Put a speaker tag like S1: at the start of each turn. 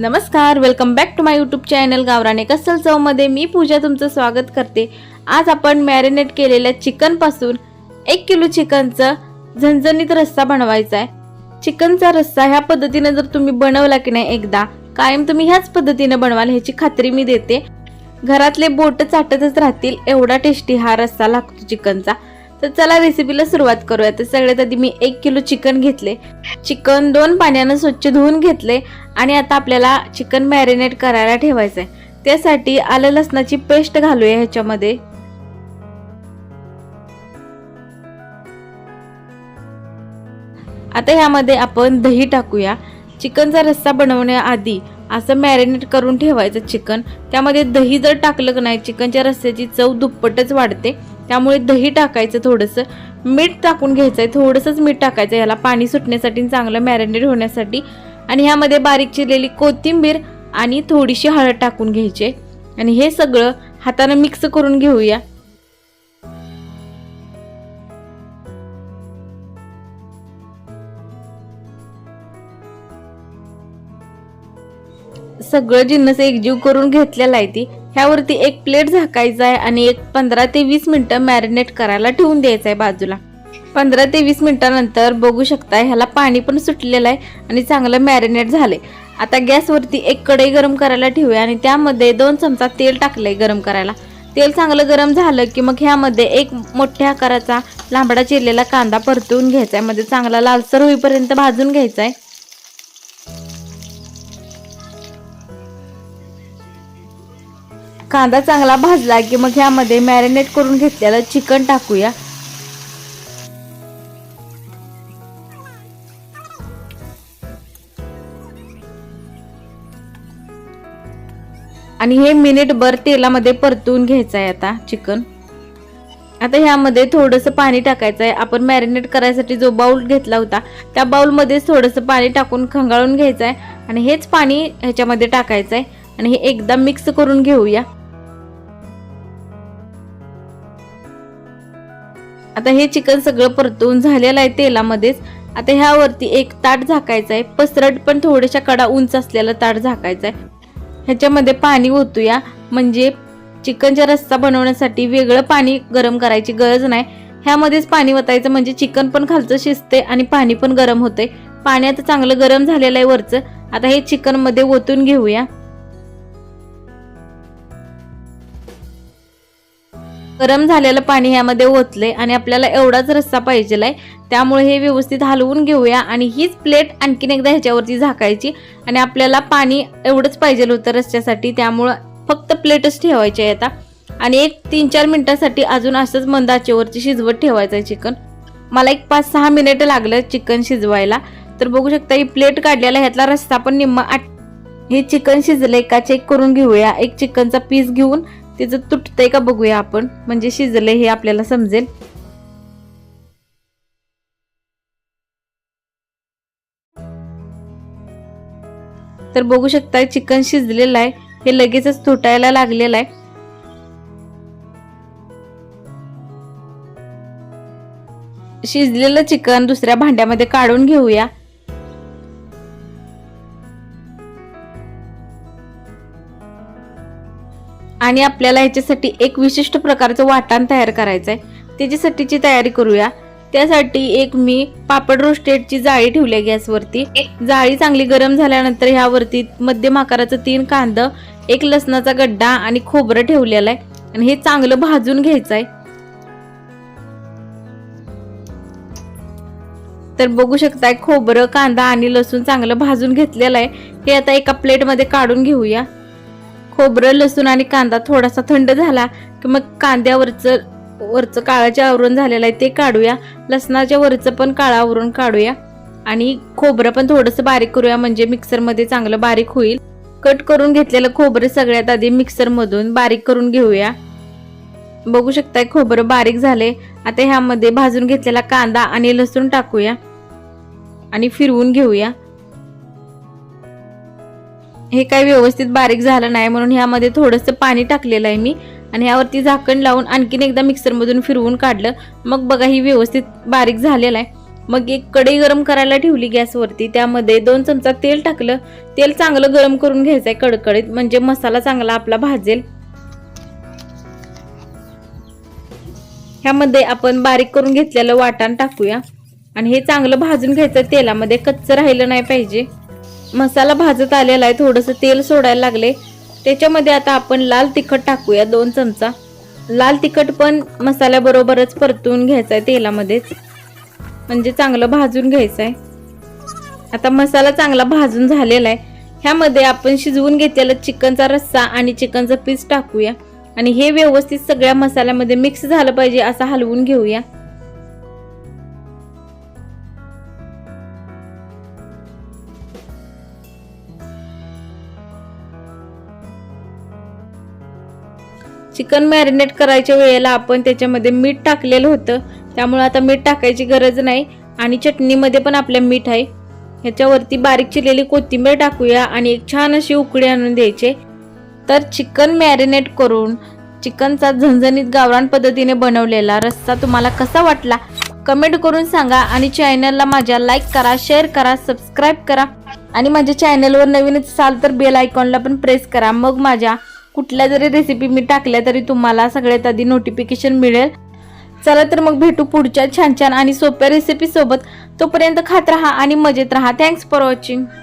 S1: नमस्कार welcome back to my YouTube channel गावराने कसल चवमध्ये मी पूजा तुमचं स्वागत करते. आज आपण मॅरिनेट केलेल्या चिकनपासून एक किलो चिकनचं झणझणीत रस्सा बनवायचा आहे चिकनचा रस्सा ह्या पद्धतीने जर तुम्ही बनवला की नाही एकदा कायम तुम्ही ह्याच पद्धतीने बनवाल ह्याची खात्री मी देते. घरातले बोट चाटतच राहतील एवढा टेस्टी हा रस्सा लागतो चिकनचा. तर चला रेसिपीला सुरुवात करूया. तर सगळ्यात आधी मी एक किलो चिकन घेतले. चिकन दोन पाण्यानं स्वच्छ धुवून घेतले आणि आता आपल्याला चिकन मॅरिनेट करायला ठेवायचं आहे त्यासाठी आलं लसणाची पेस्ट घालूया ह्याच्यामध्ये. आता ह्यामध्ये आपण दही टाकूया. चिकनचा रस्सा बनवण्याआधी असं मॅरिनेट करून ठेवायचं चिकन त्यामध्ये दही जर टाकलं की नाही चिकनच्या रस्स्याची चव दुप्पटच वाढते. त्यामुळे दही टाकायचं थोडंसं मीठ टाकून घ्यायचं आहे थोडंसंच मीठ टाकायचं याला पाणी सुटण्यासाठी आणि चांगलं मॅरिनेट होण्यासाठी. आणि ह्यामध्ये बारीक चिरलेली कोथिंबीर आणि थोडीशी हळद टाकून घ्यायची. आणि हे सगळं हातानं मिक्स करून घेऊया. सगळं जिन्नस एकजीव करून घेतलेला आहे ती. ह्यावरती एक प्लेट झाकायचा आहे आणि एक पंधरा ते वीस मिनटं मॅरिनेट करायला ठेवून द्यायचं आहे बाजूला. पंधरा ते वीस मिनटानंतर बघू शकता ह्याला पाणी पण सुटलेलं आहे आणि चांगलं मॅरिनेट झाले आता गॅसवरती एक कढई गरम करायला ठेवूया आणि त्यामध्ये दोन चमचा तेल टाकलंय गरम करायला. तेल चांगलं गरम झालं की मग ह्यामध्ये एक मोठ्या आकाराचा लांबडा चिरलेला कांदा परतवून घ्यायचा आहे मध्ये चांगला लालसर होईपर्यंत भाजून घ्यायचा आहे कांदा चांगला भाजला की मग ह्यामध्ये मॅरिनेट करून घेतलेलं चिकन टाकूया. आणि हे मिनिटभर तेलामध्ये परतून घ्यायचं आहे आता चिकन. आता ह्यामध्ये थोडंसं पाणी टाकायचं आहे. आपण मॅरिनेट करायसाठी जो बाउल घेतला होता त्या बाउलमध्येच थोडंसं पाणी टाकून खंगाळून घ्यायचं आहे. आणि हेच पाणी ह्याच्यामध्ये टाकायचं आहे. आणि हे एकदा मिक्स करून घेऊया. आता हे चिकन सगळं परतून झालेलं आहे तेलामध्येच. आता ह्यावरती एक ताट झाकायचं आहे. पसरट पण थोड्याशा कडा उंच असलेला ताट झाकायचं आहे. ह्याच्यामध्ये पाणी ओतूया. म्हणजे चिकनचा रस्सा बनवण्यासाठी वेगळं पाणी गरम करायची गरज नाही. ह्यामध्येच पाणी ओतायचं म्हणजे चिकन पण खालचं शिजते आणि पाणी पण गरम होते पाणी आता चांगलं गरम झालेलं आहे वरचं. आता हे चिकनमध्ये ओतून घेऊया. गरम झालेलं पाणी ह्यामध्ये ओतले आणि आपल्याला एवढाच रस्सा पाहिजे आहे त्यामुळे हे व्यवस्थित हलवून घेऊया आणि हीच प्लेट आणखीन एकदा ह्याच्यावरती झाकायची आणि आपल्याला पाणी एवढंच पाहिजे होतं रस्त्यासाठी त्यामुळं फक्त प्लेटच ठेवायची आहे आता. आणि एक तीन चार मिनिटासाठी अजून असंच मंद आचेवरती शिजवत ठेवायचं आहे चिकन. मला एक पाच सहा मिनिटं लागलं चिकन शिजवायला. तर बघू शकता ही प्लेट काढलेला ह्यातला रस्ता पण निम्मा आट हे चिकन शिजलंय का चेक करून घेऊया. एक चिकनचा पीस घेऊन तिचं तुटतंय का बघूया आपण. म्हणजे शिजले हे आपल्याला समजेल. तर बघू शकता चिकन शिजलेलं आहे. हे लगेचच तुटायला लागलेलं आहे. शिजलेलं चिकन दुसऱ्या भांड्यामध्ये काढून घेऊया. आणि आपल्याला ह्याच्यासाठी एक विशिष्ट प्रकारचं वाटण तयार करायचं आहे त्याच्यासाठीची तयारी करूया. त्यासाठी एक मी पापड रोस्टेडची जाळी ठेवली गॅसवरती. जाळी चांगली गरम झाल्यानंतर ह्यावरती मध्यम आकाराचं तीन कांद एक लसणाचा गड्डा आणि खोबरं ठेवलेलं आहे. आणि हे चांगलं भाजून घ्यायचं आहे तर बघू शकताय खोबरं कांदा आणि लसूण चांगलं भाजून घेतलेलं आहे. हे आता एका प्लेटमध्ये काढून घेऊया. खोबरं लसूण आणि कांदा थोडासा थंड झाला की मग कांद्यावरचं वरचं काळाचे आवरण झालेलं आहे ते काढूया. लसणाच्या वरचं पण काळं आवरण काढूया. आणि खोबरं पण थोडंसं बारीक करूया म्हणजे मिक्सरमध्ये चांगलं बारीक होईल. कट करून घेतलेलं खोबरं सगळ्यात आधी मिक्सरमधून बारीक करून घेऊया. बघू शकताय खोबरं बारीक झाले. आता ह्यामध्ये भाजून घेतलेला कांदा आणि लसूण टाकूया. आणि फिरवून घेऊया. हे काही व्यवस्थित बारीक झालं नाही म्हणून ह्यामध्ये थोडंसं पाणी टाकलेलं आहे मी. आणि ह्यावरती झाकण लावून आणखीन एकदा मिक्सरमधून फिरवून काढलं. मग बघा ही व्यवस्थित बारीक झालेलं आहे. मग एक कढई गरम करायला ठेवली गॅसवरती. त्यामध्ये दोन चमचा तेल टाकलं. तेल चांगलं गरम करून घ्यायचं आहे कडकडीत. म्हणजे मसाला चांगला आपला भाजेल. ह्यामध्ये आपण बारीक करून घेतलेलं वाटाण टाकूया. आणि हे चांगलं भाजून घ्यायचं तेलामध्ये. कच्चं राहिलं नाही पाहिजे. मसाला भाजत आलेला आहे थोडंसं तेल सोडायला लागले. त्याच्यामध्ये आता आपण लाल तिखट टाकूया दोन चमचा. लाल तिखट पण मसाल्याबरोबरच परतून घ्यायचं आहे तेलामध्येच. म्हणजे चांगलं भाजून घ्यायचं आहे आता मसाला चांगला भाजून झालेला आहे. ह्यामध्ये आपण शिजवून घेतलेला चिकनचा रस्सा आणि चिकनचं पीस टाकूया. आणि हे व्यवस्थित सगळ्या मसाल्यामध्ये मिक्स झालं पाहिजे असं हलवून घेऊया. चिकन मॅरिनेट करायच्या वेळेला आपण त्याच्यामध्ये मीठ टाकलेलं होतं. त्यामुळे आता मीठ टाकायची गरज नाही. आणि चटणीमध्ये पण आपल्या मीठ आहे. ह्याच्यावरती बारीक चिरलेली कोथिंबीर टाकूया आणि एक छान अशी उकडी आणून द्यायचे. तर चिकन मॅरिनेट करून चिकनचा झणझणीत गावरान पद्धतीने बनवलेला रस्सा तुम्हाला कसा वाटला? कमेंट करून सांगा आणि चॅनलला माझ्या लाईक करा शेअर करा सबस्क्राईब करा. आणि माझ्या चॅनलवर नवीनच असाल तर बेल आयकॉनला पण प्रेस करा. मग माझ्या कुठल्या जरी रेसिपी मी टाकल्या तरी तुम्हाला सगळ्यात आधी नोटिफिकेशन मिळेल. चला तर मग भेटू पुढच्या छान छान आणि सोप्या रेसिपी सोबत. तोपर्यंत खात राहा आणि मजेत राहा. Thanks for watching